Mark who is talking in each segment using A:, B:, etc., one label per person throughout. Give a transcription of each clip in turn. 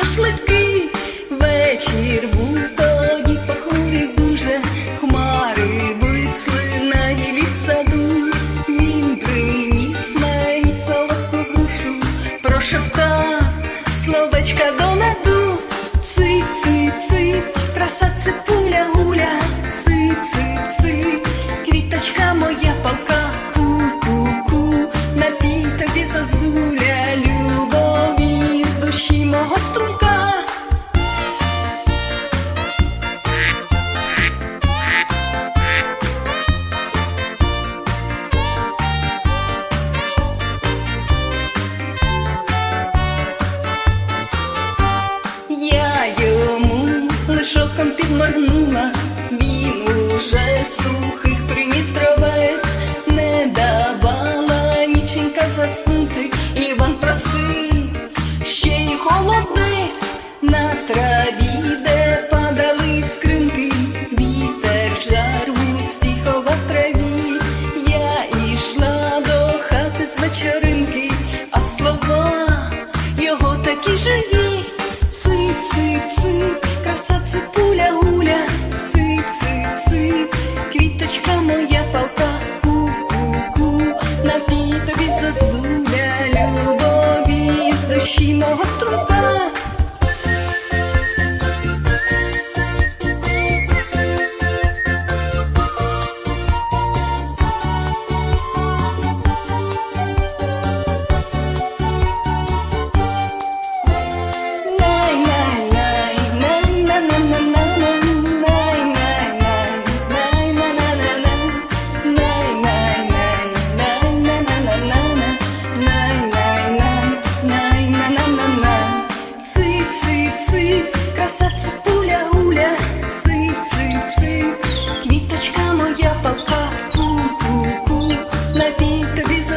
A: шашлики. Вечір був тоді похмурий дуже, хмари висли на гілі саду. Він приніс мені солодку грушу, прошептав словечка до наду. Ци, ци, ци, краса ципуля гуля, ци, ци, ци, квіточка моя палка, ку-ку-ку, напій тобі зозуля, Лишоком він уже сухих приніс дровець, не давала ніченька заснути, Іван просив ще й холодець. На траві, де падали іскринки, вітер жар густі ховав траві. Я ішла до хати з вечоринки, а слова його такі живі. Ци, ци, ци, краса ципуля з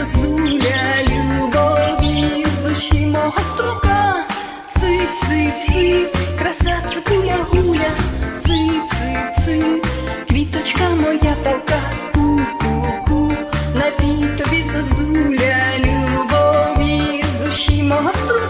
A: Зуля, любові з душі мого струка, цик, цик, цик, краса цикуля гуля, цик, цик, цик, квіточка моя палка, ку, ку, ку, напій тобі зозуля, любові з душі мого струка.